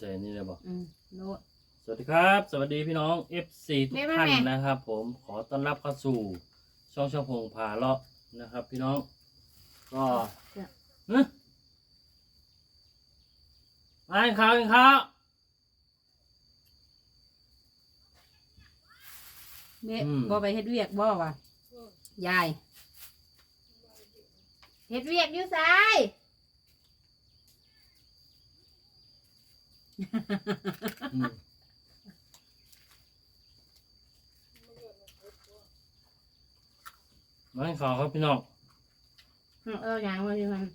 ใส่นี่เลยบอกอืมโลดสวัสดีครับ สวัสดีพี่น้อง FC ทุกแม่แม่ท่านแม่ นะครับ ผมขอต้อนรับเข้าสู่ช่องช่องพงพาเลาะนะครับ พี่น้อง ก็เฮ้ยมากินข้าวกินข้าวเด็กอืมบ่ไปเฮ็ดเวียกบ่วะยายเฮ็ดเวียกอยู่ไสาย อืมมากินข้าวครับพี่น้องเอออย่างว่าอยู่มัน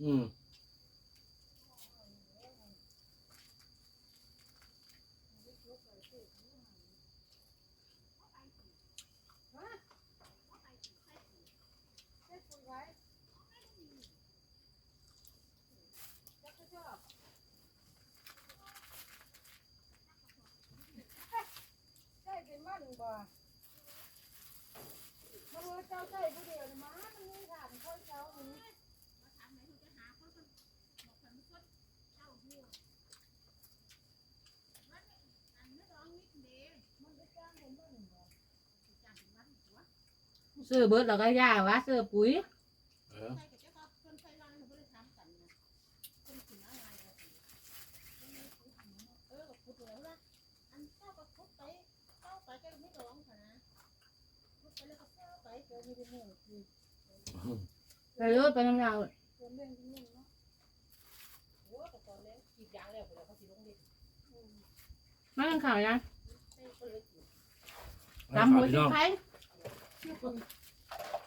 อืม ใช่เป็นมัน บ่มันว่าเจ้าใช่ผู้เดียวนะมามันมีถามคนเจ้าหนึ่งมันไปจ้างผมบ้างบ่ซื้อเบิดแล้วก็ย่าวะซื้อปุ๋ย เออ อันเจ้าก็พุดไป เข้าไปก็ไม่ร้องค่ะนะพุดไปแล้วก็เข้าไปเกิดไม่ได้หมู่คือไปเลยไปน้ำเราคนเรื่องที่นี่เนาะโอ้แต่ตอนนี้กรีดยางแล้วเดี๋ยวเขาสิลงดินมากินข้าวยังให้เขาเลยกินตำหัวพี่ชิ้น้นองไข่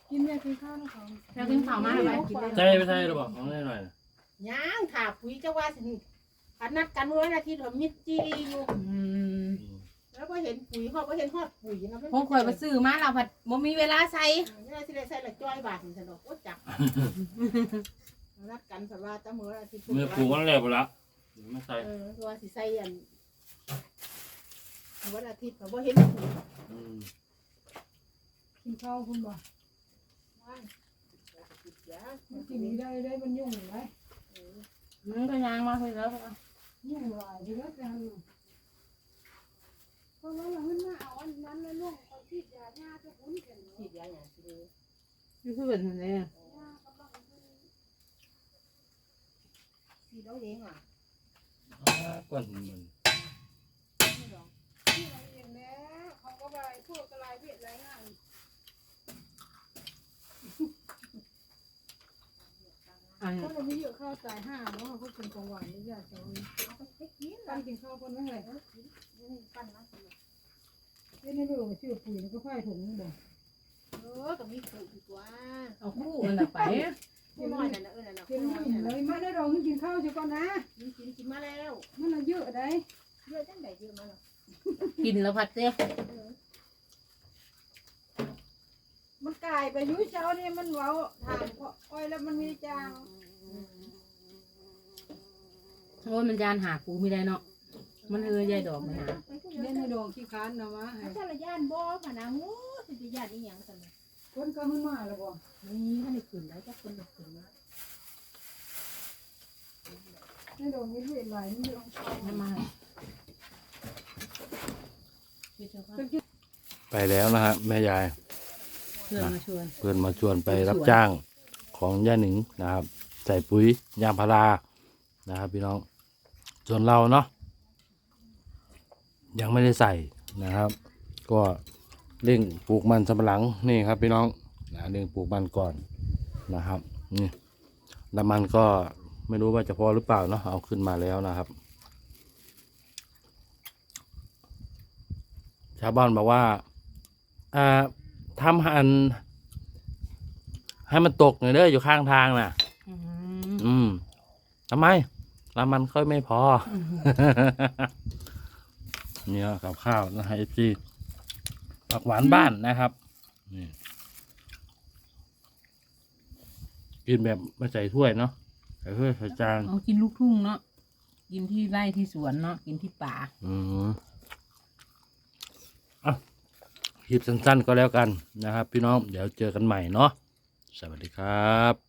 กินเนี่ยกินข้าวนะเขาแล้วกินข้าวมาอะไรกินเลยใช่ไม่ใช่หรอบอกของแน่หน่อยนะยางถาปุ๋ยเจ้าว่าสิอันนัดกันไว้นาทีเถอะมิดจีอยู่อืมอืม แล้วก็เห็นปุ๋ยเขาก็เห็นฮอดปุ๋ยนะพวกข่อยไปซื้อมาเราผัดบ่มีเวลาใส่นี่สิได้ใส่ละจ้อยบาทถึงสนุกโอ้จับนัดกันสว่าจะเมื่ออาทิตย์เมื่อปลูกวันแรกไปละไม่ใส่เออว่าสิใส่อันวันอาทิตย์เขาบ่เห็นปุ๋ยอืมกินข้าวคุณบ่ว่างติดยามันกินได้ได้มันยุ่งไหมมันก็ยางมาคุยแล้วยุ่งหลายทีแล้วกันเพ ราะว่าเราไม่มาเอาอันนั้นแล้วลูกเขาที่ยาหญ้าจะคุ้นกันฉีดยาอย่างสิเลยอยู่คือเป็นเลยฉีดเอาเองอะอ่าก้อนมันไม่หรอกที่เราเองแล้วเขาก็ไปพวกกระไรเวียดไรง่ายอันเขาเราไม่เยอะข้าวตายห้าเนาะเขาเป็นของหวานนี่ยาเจ้าเอาไปเฮ็ดกินปันกินข้าวคนไม่เลยนี่ปั้นนะ เล่นในเรื่องชื่อปุ๋ยแล้วก็พ่ายถุงบ่เออก็มีปุ๋ยดีกว่าเอาคู่มันน่ะไปผู้น้อยนั่นน่ะเออนั่นน่ะกิผู้นน้อยอิ่มนั่นเลน่ะยมาได้ดองกินข้าวจะก่อนนะ กินกินกินมาแล้วมันเยอะได้เยอะจังไดเยอะมาแล้วกินแล้วผัดเต้มันกลายไปยุ่ยเจ้านี่มันเว้าถามอ้อยแล้วมันมีจางโอ้ยมันยานหากูไม่ได้เนาะมันเออยายดอกมันหา เล่นในดองขี้ค้านนะวะถ้าจะระยานบ่ผ่านะโอ้สิจะย่านอีหยังซั่นน่ะคนก็ขึ้นมาแล้วบ่นี่ท่านได้ขึ้นแล้วจักคนได้ขึ้นมาในดองนี่เวียดหลายนี่ดองน้ำมาไปแล้วนะฮะแม่ยาย เพื่อนมาชวนเพื่อนมาชวนไปรับจ้างของย่าหนิงนะครับ ใส่ปุ๋ยยางพารานะครับพี่น้องส่วนเราเนาะ ยังไม่ได้ใส่นะครับ ก็เร่งปลูกมันสำปะหลังนี่ครับพี่น้องนะเร่งปลูกมันก่อนนะครับนี่แล้วมันก็ไม่รู้ว่าจะพอหรือเปล่าเนาะเอาขึ้นมาแล้วนะครับ ชาวบ้านบอกว่าอ่าทำหันให้มันตกหน่อยเด้ออยู่ข้างทางน่ะ อืมอืมทำไมแล้วมันค่อยไม่พอ เนี่ยกับข้าวนะฮะเอฟซีผักหวานบ้านนะครับนี่กินแบบไม่ใส่ถ้วยเนาะใส่ถ้วยใส่จานเอากินลูกทุ่งเนาะกินที่ไร่ที่สวนเนาะกินที่ป่าอืมอะคลิปสั้นๆก็แล้วกันนะครับ พี่น้องเดี๋ยวเจอกันใหม่เนาะสวัสดีครับ